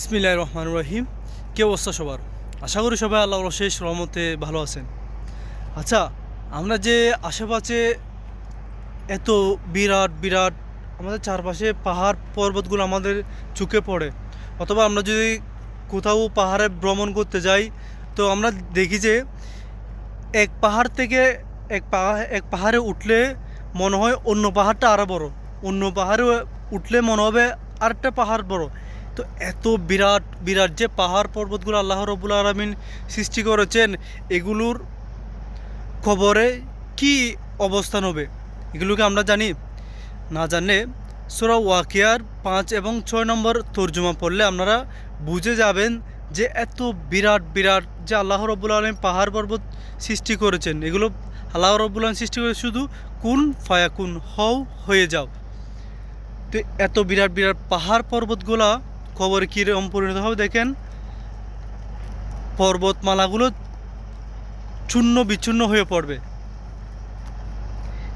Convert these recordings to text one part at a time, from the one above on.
ইসমিল্লাহ রহমান রহিম কে অবস্থা সবার? আশা করি সবাই আল্লাহ অশেষ রহমতে ভালো আছেন। আচ্ছা আমরা যে আশেপাশে এত বিরাট বিরাট আমাদের চারপাশে পাহাড় পর্বতগুলো আমাদের চুকে পড়ে, অথবা আমরা যদি কোথাও পাহাড়ে ভ্রমণ করতে যাই, তো আমরা দেখি যে এক পাহাড় থেকে এক পাহাড় এক পাহাড়ে উঠলে মনে হয় অন্য পাহাড়টা আরও বড়। অন্য পাহাড়ে উঠলে মনে হবে আরেকটা পাহাড় বড়। তো এত বিরাট বিরাট যে পাহাড় পর্বতগুলো আল্লাহ রবুল আলমিন সৃষ্টি করেছেন, এগুলোর খবরে কি অবস্থান হবে? এগুলোকে আমরা জানি, না জানলে সোরা ওয়াকিয়ার পাঁচ এবং ছয় নম্বর তর্জমা পড়লে আপনারা বুঝে যাবেন যে এত বিরাট বিরাট যে আল্লাহ রব্বুল আলম পাহাড় পর্বত সৃষ্টি করেছেন। এগুলো আল্লাহ রব্বুল আলম সৃষ্টি করে শুধু কুন ফায়াকুন, হও হয়ে যাও। তো এত বিরাট বিরাট পাহাড় পর্বতগুলা খবর কীরকম পরিণত হবে দেখেন। পর্বতমালাগুলো চূর্ণ বিচ্ছিন্ন হয়ে পড়বে।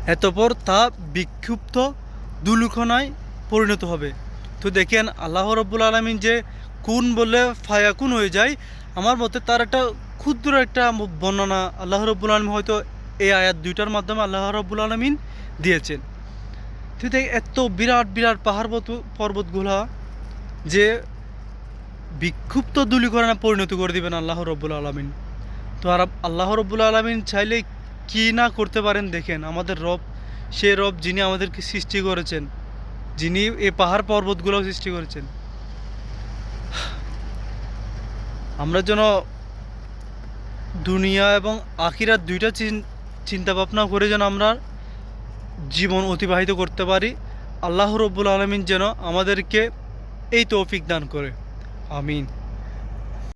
এতপর তা বিক্ষুব্ধ দুলুখনায় পরিণত হবে। তো দেখেন, আল্লাহ রব্বুল আলমিন যে কুন বললে ফায়াকুন হয়ে যায়, আমার মতে তার একটা ক্ষুদ্র একটা বর্ণনা আল্লাহ রব্বুল আলমিন হয়তো এই আয়াত দুইটার মাধ্যমে আল্লাহ রব্বুল আলমিন দিয়েছেন। তো দেখ, এত বিরাট বিরাট পাহাড় পর্বত- পর্বতগুলা যে বিক্ষুব্ধ দুলিকরণে পরিণত করে দিবেন আল্লাহ রব্বুল আলমিন। তো আর আল্লাহ রব্বুল আলমিন চাইলে কি না করতে পারেন দেখেন, আমাদের রব, সে রব যিনি আমাদেরকে সৃষ্টি করেছেন, যিনি এই পাহাড় পর্বতগুলো সৃষ্টি করেছেন। আমরা যেন দুনিয়া এবং আখিরাত দুইটা চিন- চিন্তা ভাবনা করে যেন আমরা জীবন অতিবাহিত করতে পারি, আল্লাহ রব্বুল আলমিন যেন আমাদেরকে এই তৌফিক দান করে। আমিন।